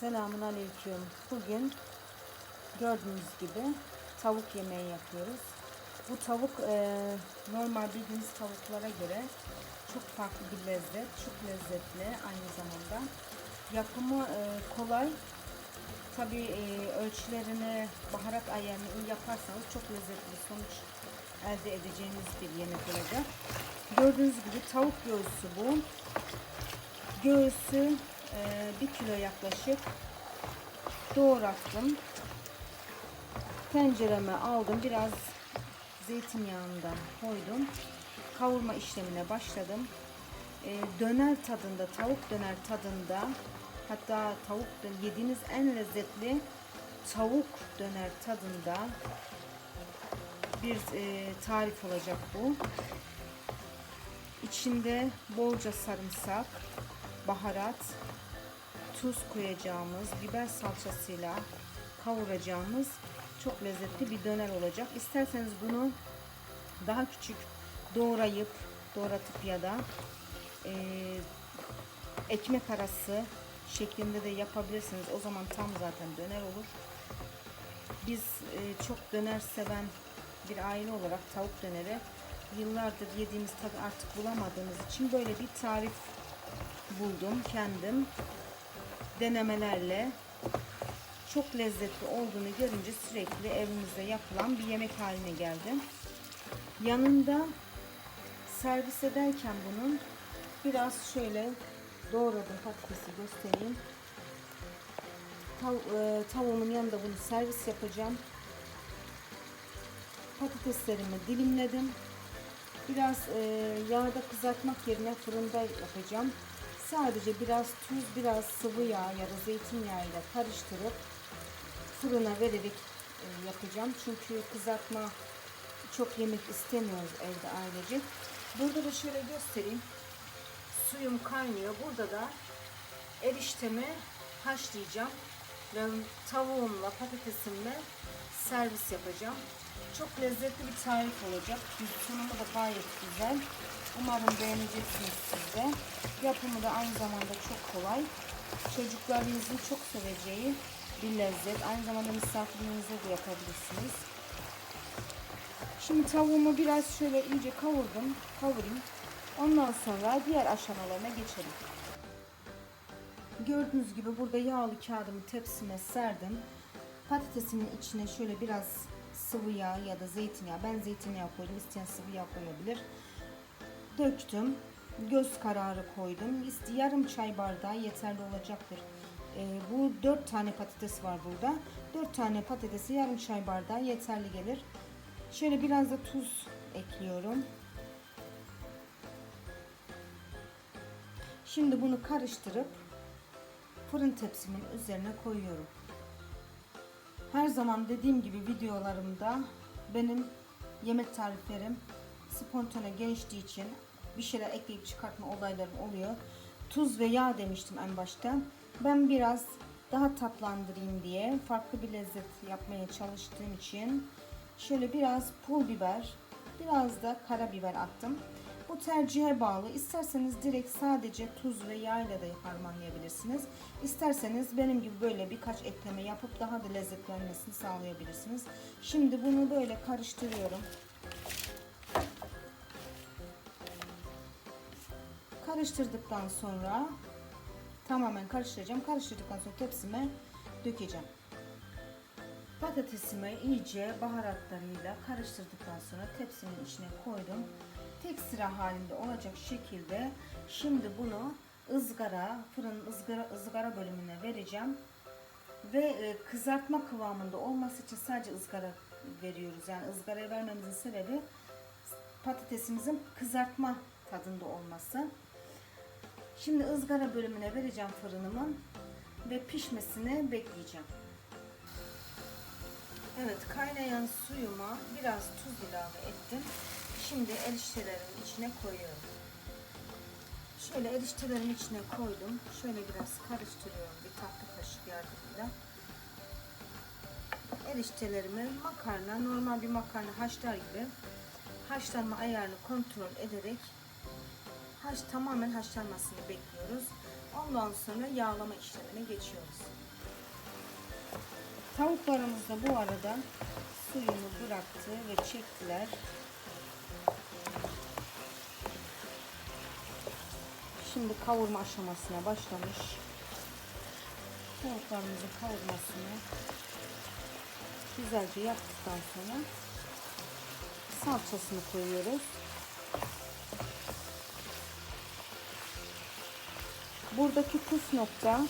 Selamun Aleyküm. Bugün gördüğünüz gibi tavuk yemeği yapıyoruz. Bu tavuk e, normal bildiğiniz tavuklara göre çok farklı bir lezzet. Çok lezzetli aynı zamanda. Yapımı e, kolay. Tabii e, ölçülerini, baharat ayarını iyi yaparsanız çok lezzetli sonuç elde edeceğiniz bir yemek olacak. Gördüğünüz gibi tavuk göğsü bu. Göğsü 1 kilo yaklaşık doğrattım. Tencereme aldım. Biraz zeytinyağından koydum. Kavurma işlemine başladım. E, döner tadında, tavuk döner tadında hatta tavuk yediğiniz en lezzetli tavuk döner tadında bir e, tarif olacak bu. İçinde bolca sarımsak, baharat, tuz koyacağımız, biber salçasıyla kavuracağımız çok lezzetli bir döner olacak. İsterseniz bunu daha küçük doğrayıp, doğratıp ya da e, ekmek arası şeklinde de yapabilirsiniz. O zaman tam zaten döner olur. Biz e, çok döner seven bir aile olarak tavuk döneri yıllardır yediğimiz tadı artık bulamadığımız için böyle bir tarif buldum kendim denemelerle çok lezzetli olduğunu görünce sürekli evimizde yapılan bir yemek haline geldi. Yanında servis ederken bunun biraz şöyle doğradım patatesi göstereyim. Tav e, tavuğumun yanında bunu servis yapacağım. Patateslerimi dilimledim. Biraz e, yağda kızartmak yerine fırında yapacağım. Sadece biraz tuz, biraz sıvı yağ ya da zeytinyağı ile karıştırıp fırına vererek e, yapacağım. Çünkü kızartma çok yemek istemiyoruz evde ailece. Burada da şöyle göstereyim. Suyum kaynıyor. Burada da eriştemi haşlayacağım. Ve tavuğumla patatesimle servis yapacağım. Çok lezzetli bir tarif olacak. Sunumu da gayet güzel. Umarım beğeneceksiniz siz de. Yapımı da aynı zamanda çok kolay. Çocuklarınızın çok seveceği bir lezzet. Aynı zamanda misafirlerinize de yapabilirsiniz. Şimdi tavuğumu biraz şöyle iyice kavurdum. Kavurayım. Ondan sonra diğer aşamalarına geçelim. Gördüğünüz gibi burada yağlı kağıdımı tepsime serdim. Patatesimin içine şöyle biraz sıvı yağ ya da zeytinyağı. Ben zeytinyağı koydum. İsteyen sıvı yağ koyabilir. Döktüm. Göz kararı koydum. Yarım çay bardağı yeterli olacaktır. Ee, bu 4 tane patates var burada. 4 tane patatesi yarım çay bardağı yeterli gelir. Şöyle biraz da tuz ekliyorum. Şimdi bunu karıştırıp fırın tepsimin üzerine koyuyorum. Her zaman dediğim gibi videolarımda benim yemek tariflerim spontane geliştiği için bir şeyler ekleyip çıkartma olaylarım oluyor. Tuz ve yağ demiştim en başta. Ben biraz daha tatlandırayım diye farklı bir lezzet yapmaya çalıştığım için şöyle biraz pul biber, biraz da karabiber attım. Bu tercihe bağlı. İsterseniz direkt sadece tuz ve yağ ile de harmanlayabilirsiniz. İsterseniz benim gibi böyle birkaç ekleme yapıp daha da lezzetlenmesini sağlayabilirsiniz. Şimdi bunu böyle karıştırıyorum. Karıştırdıktan sonra tamamen karıştıracağım. Karıştırdıktan sonra tepsime dökeceğim. Patatesimi iyice baharatlarıyla karıştırdıktan sonra tepsimin içine koydum. Tek sıra halinde olacak şekilde şimdi bunu ızgara, fırın ızgara, ızgara bölümüne vereceğim. Ve e, kızartma kıvamında olması için sadece ızgara veriyoruz. Yani ızgaraya vermemizin sebebi patatesimizin kızartma tadında olması. Şimdi ızgara bölümüne vereceğim fırınımın ve pişmesini bekleyeceğim. Evet kaynayan suyuma biraz tuz ilave ettim. Şimdi eriştelerimin içine koyuyorum. Şöyle eriştelerimin içine koydum. Şöyle biraz karıştırıyorum bir tatlı kaşık yardımıyla. Eriştelerimi makarna, normal bir makarna haşlar gibi haşlanma ayarını kontrol ederek haş, tamamen haşlanmasını bekliyoruz. Ondan sonra yağlama işlemine geçiyoruz. Tavuklarımız da bu arada suyunu bıraktı ve çektiler. Şimdi kavurma aşamasına başlamış. Tavuklarımızın kavurmasını güzelce yaptıktan sonra salçasını koyuyoruz. Buradaki püf nokta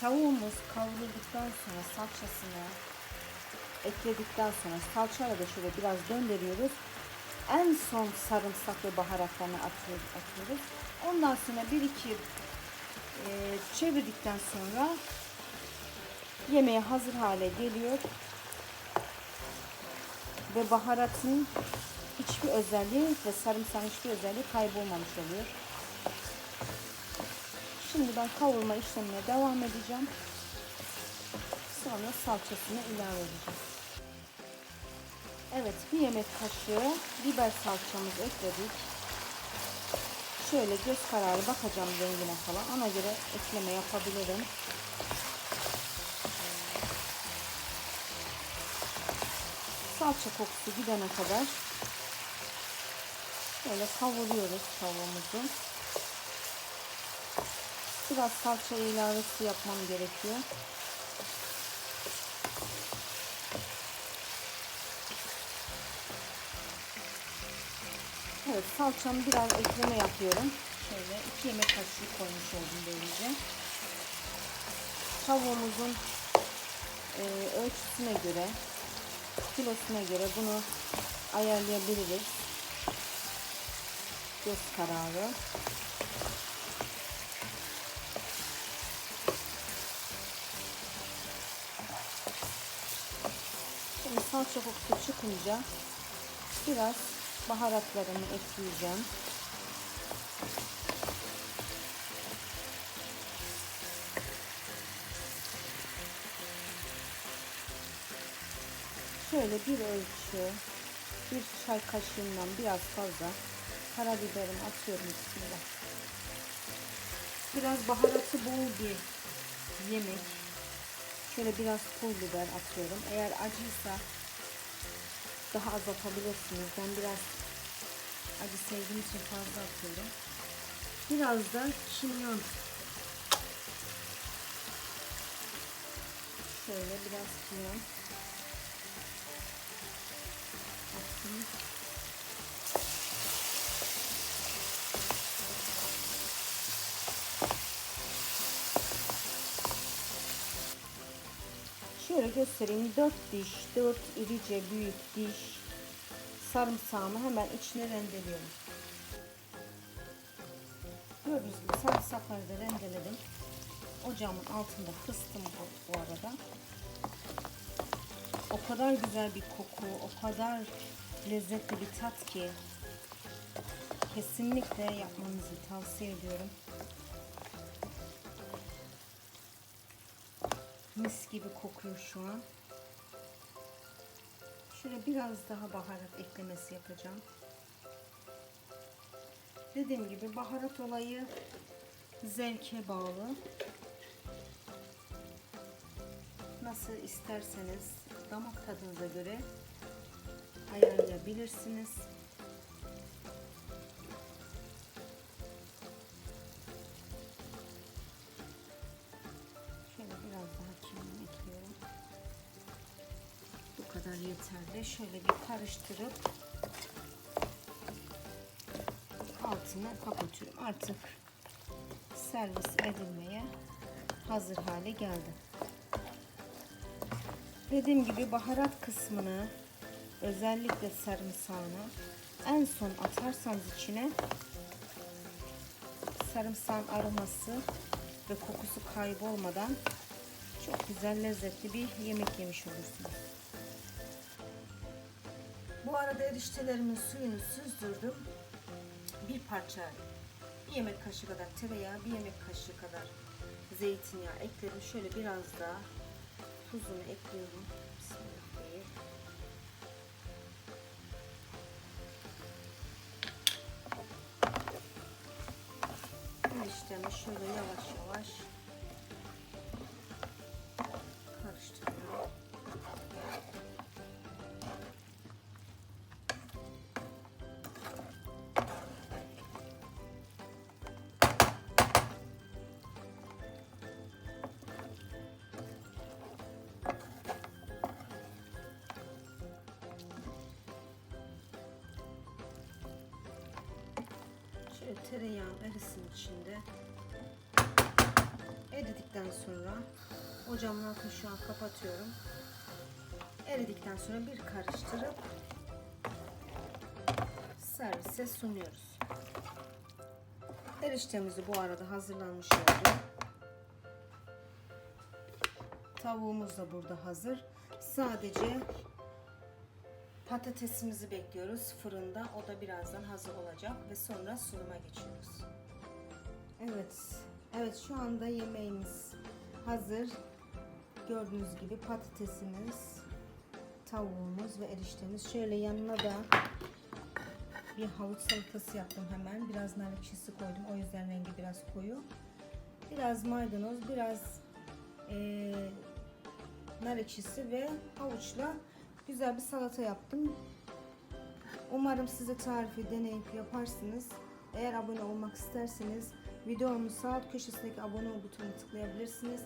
tavuğumuz kavrulduktan sonra salçasını ekledikten sonra salçayla da şöyle biraz döndürüyoruz. En son sarımsak ve baharatlarını atıyoruz. Ondan sonra bir iki e, çevirdikten sonra yemeğe hazır hale geliyor ve baharatın hiçbir özelliği ve sarımsağın hiçbir özelliği kaybolmamış oluyor. Şimdi ben kavurma işlemine devam edeceğim. Sonra salçasını ilave edeceğim. Evet bir yemek kaşığı biber salçamızı ekledik. Şöyle göz kararı bakacağım rengine falan. Ona göre ekleme yapabilirim. Salça kokusu gidene kadar böyle kavuruyoruz tavuğumuzu. Biraz salça ilavesi yapmam gerekiyor. Evet salçamı biraz ekleme yapıyorum. Şöyle iki yemek kaşığı koymuş oldum böylece. Tavuğumuzun e, ölçüsüne göre, kilosuna göre bunu ayarlayabiliriz. Göz kararı. Şimdi salça kokusu çıkınca biraz baharatlarımı ekleyeceğim. Şöyle bir ölçü, bir çay kaşığından biraz fazla karabiberimi atıyorum üstüne. Biraz baharatı bol bir yemek. Şöyle biraz pul biber atıyorum. Eğer acıysa daha az atabilirsiniz. Ben biraz acı sevdiğim için fazla atıyorum. Biraz da kimyon. Şöyle biraz kimyon. Attım. Şöyle göstereyim. 4 diş, 4 irice büyük diş sarımsağımı hemen içine rendeliyorum. Gördüğünüz gibi sarımsakları da rendeledim. Ocağımın altında kıstım bu, bu arada. O kadar güzel bir koku, o kadar lezzetli bir tat ki kesinlikle yapmanızı tavsiye ediyorum. Mis gibi kokuyor şu an. Şöyle biraz daha baharat eklemesi yapacağım. Dediğim gibi baharat olayı zevke bağlı. Nasıl isterseniz damak tadınıza göre ayarlayabilirsiniz. Yeterli. Şöyle bir karıştırıp altını kapatıyorum. Artık servis edilmeye hazır hale geldi. Dediğim gibi baharat kısmını özellikle sarımsağını en son atarsanız içine sarımsağın aroması ve kokusu kaybolmadan çok güzel lezzetli bir yemek yemiş olursunuz. Bu arada eriştelerimin suyunu süzdürdüm. Bir parça bir yemek kaşığı kadar tereyağı, bir yemek kaşığı kadar zeytinyağı ekledim. Şöyle biraz daha tuzunu ekliyorum. Bismillah diye. eriştemi şöyle yavaş yavaş Şöyle tereyağım erisin içinde. Eridikten sonra ocağımın altını şu an kapatıyorum. Eridikten sonra bir karıştırıp servise sunuyoruz. Eriştemizi bu arada hazırlanmış oldu. Tavuğumuz da burada hazır. Sadece patatesimizi bekliyoruz fırında. O da birazdan hazır olacak ve sonra sunuma geçiyoruz. Evet. Evet şu anda yemeğimiz hazır. Gördüğünüz gibi patatesimiz, tavuğumuz ve eriştemiz. Şöyle yanına da bir havuç salatası yaptım hemen. Biraz nar ekşisi koydum. O yüzden rengi biraz koyu. Biraz maydanoz, biraz eee nar ekşisi ve havuçla güzel bir salata yaptım. Umarım siz de tarifi deneyip yaparsınız. Eğer abone olmak isterseniz videomun sağ köşesindeki abone ol butonuna tıklayabilirsiniz.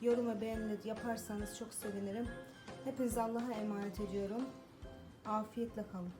Yorum ve beğeni yaparsanız çok sevinirim. Hepinizi Allah'a emanet ediyorum. Afiyetle kalın.